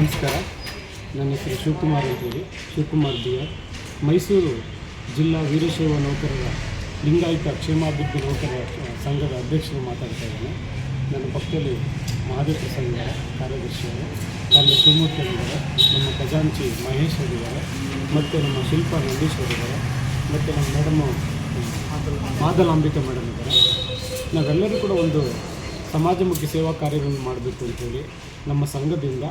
ನಮಸ್ಕಾರ. ನನ್ನ ಹೆಸರು ಶಿವಕುಮಾರ್ ಅಂತೇಳಿ ಶಿವಕುಮಾರ್ ಬಿ ಮೈಸೂರು ಜಿಲ್ಲಾ ವೀರಶೈವ ನೌಕರರ ಲಿಂಗಾಯತ ಕ್ಷೇಮಾಭಿವೃದ್ಧಿ ನೌಕರರ ಸಂಘದ ಅಧ್ಯಕ್ಷರು ಮಾತಾಡ್ತಾ ಇದ್ದೇನೆ. ನನ್ನ ಪಕ್ಕದಲ್ಲಿ ಮಹಾದೇವ ಪ್ರಸಾದ್ ಇದ್ದಾರೆ ಕಾರ್ಯದರ್ಶಿಯವರು ಅಲ್ಲಿ ಶಿವಮೂರ್ತಿ ನಮ್ಮ ಖಜಾಂಚಿ ಮಹೇಶ್ ಅವರಿದ್ದಾರೆ ಮತ್ತು ನಮ್ಮ ಶಿಲ್ಪಾ ನಂದೀಶ್ ಅವರಿದ್ದಾರೆ ಮತ್ತು ನಮ್ಮ ಮೇಡಮು ಮಾದಲಾಂಬಿಕಾ ಮೇಡಮ್ ಇದ್ದಾರೆ. ನಾವೆಲ್ಲರೂ ಕೂಡ ಒಂದು ಸಮಾಜಮುಖಿ ಸೇವಾ ಕಾರ್ಯಗಳನ್ನು ಮಾಡಬೇಕು ಅಂತೇಳಿ ನಮ್ಮ ಸಂಘದಿಂದ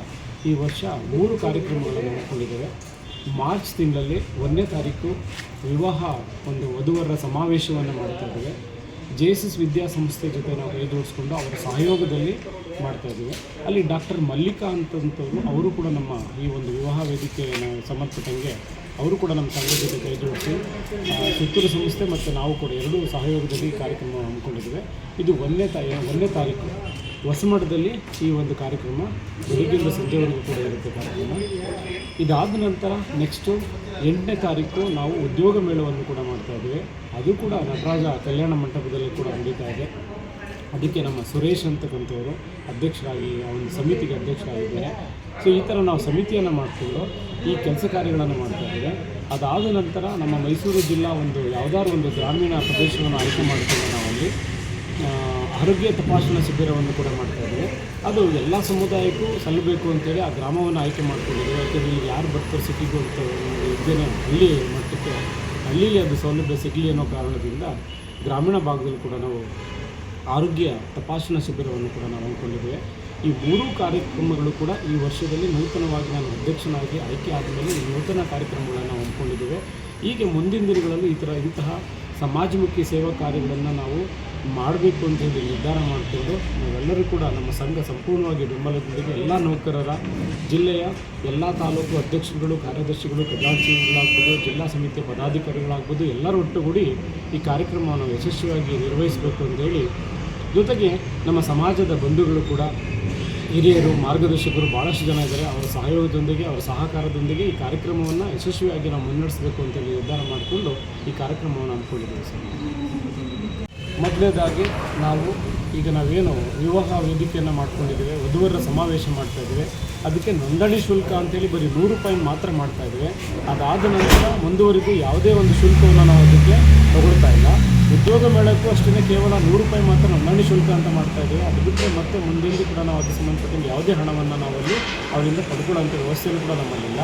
ಈ ವರ್ಷ ಮೂರು ಕಾರ್ಯಕ್ರಮಗಳನ್ನು ಹಮ್ಮಿಕೊಂಡಿದ್ದೇವೆ. ಮಾರ್ಚ್ ತಿಂಗಳಲ್ಲಿ ಒಂದನೇ ತಾರೀಕು ವಿವಾಹ ಒಂದು ವಧುವರರ ಸಮಾವೇಶವನ್ನು ಮಾಡ್ತಾ ಇದ್ದೇವೆ. ಜೆ ಎಸ್ ಎಸ್ ವಿದ್ಯಾಸಂಸ್ಥೆ ಜೊತೆ ನಾವು ಕೈ ಜೋಡಿಸ್ಕೊಂಡು ಅವರ ಸಹಯೋಗದಲ್ಲಿ ಮಾಡ್ತಾ ಇದ್ದೀವಿ. ಅಲ್ಲಿ ಡಾಕ್ಟರ್ ಮಲ್ಲಿಕಾ ಅಂತಂತವರು, ಅವರು ಕೂಡ ನಮ್ಮ ಈ ಒಂದು ವಿವಾಹ ವೇದಿಕೆಯನ್ನು ಸಮರ್ಪಿತಂಗೆ ಅವರು ಕೂಡ ನಮ್ಮ ಸಂಘದ ಜೊತೆ ಕೈ ಜೋಡಿಸಿ ಸುತ್ತೂರು ಸಂಸ್ಥೆ ಮತ್ತು ನಾವು ಕೂಡ ಎರಡೂ ಸಹಯೋಗದಲ್ಲಿ ಕಾರ್ಯಕ್ರಮ ಹಮ್ಮಿಕೊಂಡಿದ್ದೇವೆ. ಇದು ಒಂದನೇ ತಾಯಿ ಒಂದನೇ ತಾರೀಕು. ಹೊಸಮಠದಲ್ಲಿ ಈ ಒಂದು ಕಾರ್ಯಕ್ರಮ ಬೆಳಗ್ಗಿಂದ ಸಂಜೆವರೆಗೂ ಕೂಡ ಇರುತ್ತೆ ಕಾರ್ಯಕ್ರಮ. ಇದಾದ ನಂತರ ನೆಕ್ಸ್ಟು ಎಂಟನೇ ತಾರೀಕು ನಾವು ಉದ್ಯೋಗ ಮೇಳವನ್ನು ಕೂಡ ಮಾಡ್ತಾ ಇದ್ದೇವೆ. ಅದು ಕೂಡ ನಟರಾಜ ಕಲ್ಯಾಣ ಮಂಟಪದಲ್ಲಿ ಕೂಡ ನಡೀತಾ ಇದೆ. ಅದಕ್ಕೆ ನಮ್ಮ ಸುರೇಶ್ ಅಂತಕ್ಕಂಥವರು ಅಧ್ಯಕ್ಷರಾಗಿ, ಆ ಒಂದು ಸಮಿತಿಗೆ ಅಧ್ಯಕ್ಷರಾಗಿದ್ದಾರೆ. ಸೊ ಈ ಥರ ನಾವು ಸಮಿತಿಯನ್ನು ಮಾಡಿಕೊಂಡು ಈ ಕೆಲಸ ಕಾರ್ಯಗಳನ್ನು ಮಾಡ್ತಾ ಇದ್ದೇವೆ. ಅದಾದ ನಂತರ ನಮ್ಮ ಮೈಸೂರು ಜಿಲ್ಲಾ ಒಂದು ಯಾವುದಾದ್ರು ಒಂದು ಗ್ರಾಮೀಣ ಪ್ರದೇಶವನ್ನು ಆಯ್ಕೆ ಮಾಡಿಕೊಂಡು ನಾವಲ್ಲಿ ಆರೋಗ್ಯ ತಪಾಸಣಾ ಶಿಬಿರವನ್ನು ಕೂಡ ಮಾಡ್ತಾ ಇದ್ದೇವೆ ಅದು ಎಲ್ಲ ಸಮುದಾಯಕ್ಕೂ ಸಲ್ಲಬೇಕು ಅಂತೇಳಿ ಆ ಗ್ರಾಮವನ್ನು ಆಯ್ಕೆ ಮಾಡ್ಕೊಂಡಿದ್ದೇವೆ ಯಾಕೆಂದರೆ ಇಲ್ಲಿ ಯಾರು ಬರ್ತಾರೆ ಸಿಟಿಗೆ ಅಂತ ಇದ್ದೇನೆ. ಹಳ್ಳಿ ಮಟ್ಟಕ್ಕೆ, ಹಳ್ಳಿಲಿ ಅದು ಸೌಲಭ್ಯ ಸಿಗಲಿ ಅನ್ನೋ ಕಾರಣದಿಂದ ಗ್ರಾಮೀಣ ಭಾಗದಲ್ಲಿ ಕೂಡ ನಾವು ಆರೋಗ್ಯ ತಪಾಸಣಾ ಶಿಬಿರವನ್ನು ಕೂಡ ನಾವು ಹಮ್ಮಿಕೊಂಡಿದ್ದೇವೆ. ಈ ಮೂರೂ ಕಾರ್ಯಕ್ರಮಗಳು ಕೂಡ ಈ ವರ್ಷದಲ್ಲಿ ನೂತನವಾಗಿ ನಾನು ಅಧ್ಯಕ್ಷನಾಗಿ ಆಯ್ಕೆ ಆದಮೇಲೆ ಈ ನೂತನ ಕಾರ್ಯಕ್ರಮಗಳನ್ನು ಹಮ್ಮಿಕೊಂಡಿದ್ದೇವೆ. ಹೀಗೆ ಮುಂದಿನ ದಿನಗಳಲ್ಲಿ ಈ ಥರ ಇಂತಹ ಸಮಾಜಮುಖಿ ಸೇವಾ ಕಾರ್ಯಗಳನ್ನು ನಾವು ಮಾಡಬೇಕು ಅಂತ ಹೇಳಿ ನಿರ್ಧಾರ ಮಾಡಿಕೊಂಡು ನಾವೆಲ್ಲರೂ ಕೂಡ ನಮ್ಮ ಸಂಘ ಸಂಪೂರ್ಣವಾಗಿ ಬೆಂಬಲದೊಂದಿಗೆ ಎಲ್ಲ ನೌಕರರ, ಜಿಲ್ಲೆಯ ಎಲ್ಲ ತಾಲೂಕು ಅಧ್ಯಕ್ಷರುಗಳು, ಕಾರ್ಯದರ್ಶಿಗಳು, ಖಜಾಂಚಿಗಳಾಗ್ಬೋದು, ಜಿಲ್ಲಾ ಸಮಿತಿಯ ಪದಾಧಿಕಾರಿಗಳಾಗ್ಬೋದು, ಎಲ್ಲರೂ ಒಟ್ಟುಗೂಡಿ ಈ ಕಾರ್ಯಕ್ರಮವನ್ನು ಯಶಸ್ವಿಯಾಗಿ ನಿರ್ವಹಿಸಬೇಕು ಅಂತೇಳಿ ಜೊತೆಗೆ ನಮ್ಮ ಸಮಾಜದ ಬಂಧುಗಳು ಕೂಡ ಹಿರಿಯರು, ಮಾರ್ಗದರ್ಶಕರು ಭಾಳಷ್ಟು ಜನ ಇದ್ದಾರೆ. ಅವರ ಸಹಯೋಗದೊಂದಿಗೆ, ಅವರ ಸಹಕಾರದೊಂದಿಗೆ ಈ ಕಾರ್ಯಕ್ರಮವನ್ನು ಯಶಸ್ವಿಯಾಗಿ ನಾವು ಮುನ್ನಡೆಸಬೇಕು ಅಂತೇಳಿ ನಿರ್ಧಾರ ಮಾಡಿಕೊಂಡು ಈ ಕಾರ್ಯಕ್ರಮವನ್ನು ಹಮ್ಮಿಕೊಂಡಿದ್ದೇವೆ ಸರ್. ಮೊದಲನೇದಾಗಿ ನಾವು ಈಗ ನಾವೇನು ವಿವಾಹ ವೇದಿಕೆಯನ್ನು ಮಾಡ್ಕೊಂಡಿದ್ದೇವೆ ವಧುವರ ಸಮಾವೇಶ ಮಾಡ್ತಾ ಇದ್ದೇವೆ. ಅದಕ್ಕೆ ನೋಂದಣಿ ಶುಲ್ಕ ಅಂತೇಳಿ ಬರೀ ನೂರು ರೂಪಾಯಿ ಮಾತ್ರ ಮಾಡ್ತಾ ಇದ್ದೇವೆ. ಅದಾದ ನಂತರ ಮುಂದುವರಿದು ಯಾವುದೇ ಒಂದು ಶುಲ್ಕವನ್ನು ನಾವು ಅದಕ್ಕೆ ತಗೊಳ್ತಾ ಇಲ್ಲ. ಉದ್ಯೋಗ ಮೇಳಕ್ಕೂ ಅಷ್ಟೇ ಕೇವಲ ನೂರು ರೂಪಾಯಿ ಮಾತ್ರ ನೋಂದಣಿ ಶುಲ್ಕ ಅಂತ ಮಾಡ್ತಾ ಇದ್ದೀವಿ ಅದು ಬಿಟ್ಟರೆ ಮತ್ತೆ ಮುಂದೆಂದೂ ಕೂಡ ನಾವು ಅದಕ್ಕೆ ಸಂಬಂಧಪಟ್ಟಂಗೆ ಯಾವುದೇ ಹಣವನ್ನು ನಾವಲ್ಲಿ ಅವರಿಂದ ಪಡ್ಕೊಳ್ಳೋಂಥ ವ್ಯವಸ್ಥೆಯೂ ಕೂಡ ನಮ್ಮಲ್ಲಿಲ್ಲ.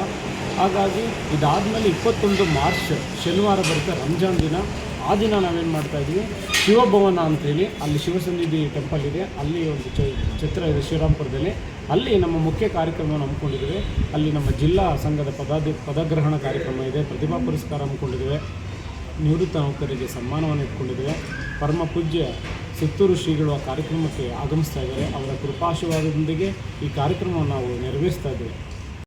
ಹಾಗಾಗಿ ಇದಾದಮೇಲೆ ಇಪ್ಪತ್ತೊಂದು ಮಾರ್ಚ್, ಶನಿವಾರ ಬರುತ್ತೆ ರಂಜಾನ್ ದಿನ, ಆ ದಿನ ನಾವೇನು ಮಾಡ್ತಾ ಇದ್ದೀವಿ ಶಿವಭವನ ಅಂತೇಳಿ ಅಲ್ಲಿ ಶಿವಸನ್ನಿಧಿ ಟೆಂಪಲ್ ಇದೆ. ಅಲ್ಲಿ ಒಂದು ಚ, ಛತ್ರ ಇದೆ ಶ್ರೀರಾಮ್ಪುರದಲ್ಲಿ. ಅಲ್ಲಿ ನಮ್ಮ ಮುಖ್ಯ ಕಾರ್ಯಕ್ರಮವನ್ನು ಹಮ್ಮಿಕೊಂಡಿದ್ದೇವೆ. ಅಲ್ಲಿ ನಮ್ಮ ಜಿಲ್ಲಾ ಸಂಘದ ಪದಾಧಿ, ಪದಗ್ರಹಣ ಕಾರ್ಯಕ್ರಮ ಇದೆ ಪ್ರತಿಭಾ ಪುರಸ್ಕಾರ ಹಮ್ಮಿಕೊಂಡಿದ್ದೇವೆ. ನಿವೃತ್ತ ನೌಕರರಿಗೆ ಸನ್ಮಾನವನ್ನು ಇಟ್ಕೊಂಡಿದ್ದೇವೆ ಪರಮ ಪೂಜ್ಯ ಸುತ್ತೂರು ಶ್ರೀಗಳು ಆ ಕಾರ್ಯಕ್ರಮಕ್ಕೆ ಆಗಮಿಸ್ತಾ ಇದ್ದಾರೆ. ಅವರ ಕೃಪಾಶೀರ್ವಾದದೊಂದಿಗೆ ಈ ಕಾರ್ಯಕ್ರಮವನ್ನು ನಾವು ನೆರವೇರಿಸ್ತಾ ಇದ್ದೇವೆ.